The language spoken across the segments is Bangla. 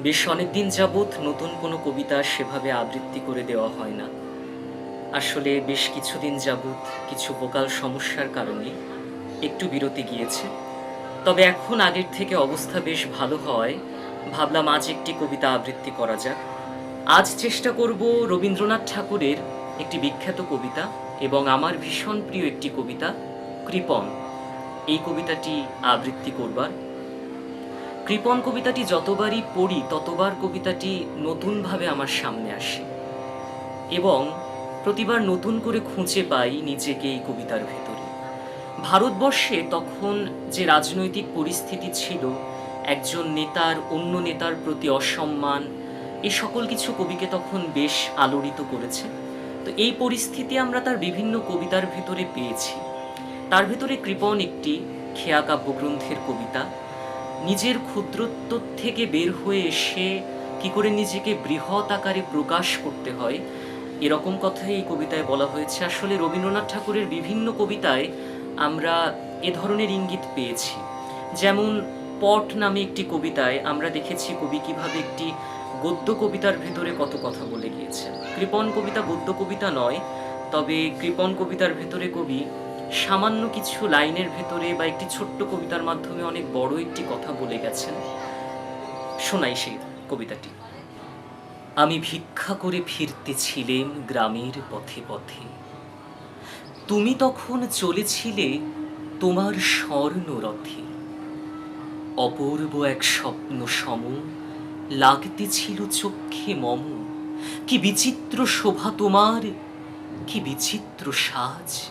বেশ অনেকদিন যাবৎ নতুন কোনো কবিতা সেভাবে আবৃত্তি করে দেওয়া হয় না। আসলে বেশ কিছুদিন যাবৎ কিছু ভোকাল সমস্যার কারণে একটু বিরতি গিয়েছে। তবে এখন আগের থেকে অবস্থা বেশ ভালো হওয়ায় ভাবলাম আজ একটি কবিতা আবৃত্তি করা যাক। আজ চেষ্টা করব রবীন্দ্রনাথ ঠাকুরের একটি বিখ্যাত কবিতা এবং আমার ভীষণ প্রিয় একটি কবিতা, কৃপন। এই কবিতাটি আবৃত্তি করবার। কৃপণ কবিতাটি যতবারই পড়ি, ততবার কবিতাটি নতুনভাবে আমার সামনে আসে। এবং প্রতিবার নতুন করে খুঁজে পাই নিজেকে এই কবিতার ভেতরে। ভারতবর্ষে তখন যে রাজনৈতিক পরিস্থিতি ছিল, একজন নেতার, অন্য নেতার প্রতি অসম্মান এই সকল কিছু কবিকে তখন বেশ আলোড়িত করেছে। তো এই পরিস্থিতি আমরা তার বিভিন্ন কবিতার ভেতরে পেয়েছি। তার ভেতরে কৃপণ একটি খেয়া কাব্যগ্রন্থের কবিতা নিজের ক্ষুদ্রত্ব থেকে বের হয়ে এসে কি করে নিজেকে বৃহৎ আকারে প্রকাশ করতে হয়? এরকম কথাই এই কবিতায় বলা হয়েছে। আসলে রবীন্দ্রনাথ ঠাকুরের বিভিন্ন কবিতায় আমরা এ ধরনের ইঙ্গিত পেয়েছি। যেমন পট নামে একটি কবিতায় আমরা দেখেছি কবি কীভাবে একটি গদ্য কবিতার ভেতরে কত কথা বলে গিয়েছেন। কৃপণ কবিতা গদ্য কবিতা নয়, তবে কৃপণ কবিতার ভেতরে কবি সামান্য কিছু লাইনের ভেতরে বা একটি ছোট্ট কবিতার মাধ্যমে অনেক বড় একটি কথা বলে গেছেন। শোনাই সেই কবিতাটি। আমি ভিক্ষা করে ফিরতেছিলেম গ্রামের পথে পথে। তুমি তখন চলেছিলে তোমার স্বর্ণ রথে। অপূর্ব এক স্বপ্ন সম, লাগতেছিল চক্ষে মম। কি বিচিত্র শোভা তোমার, কি বিচিত্র সাজ।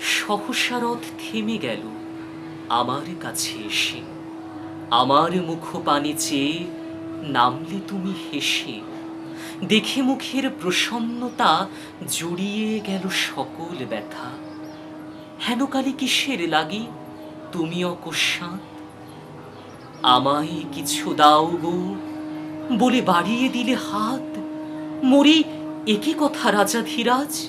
সহসা রথ থেমে গেল আমার কাছে এসে। আমার মুখ পানে চেয়ে নামলে তুমি হেসে। দেখে মুখের প্রসন্নতা জড়িয়ে গেল সকল ব্যথা। হেন কালে কিসের লাগি? তুমি অকস্মাৎ? আমায় কিছু দাও গো। বলে বাড়িয়ে দিলে হাত। মরি একই কথা রাজা ধীরাজ।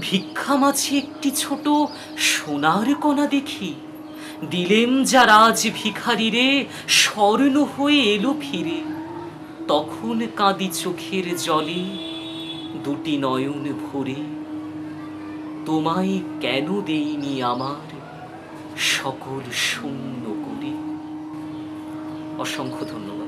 ভিক্ষা মাঝে একটি ছোট সোনার কণা দেখি। দিলেম যা রাজ ভিখারিরে, স্বর্ণ হয়ে এলো ফিরে। তখন কাঁদি চোখের জলে, দুটি নয়ন ভরে। তোমায় কেন দেইনি আমার সকল শূন্য করে? অসংখ্য ধন্যবাদ।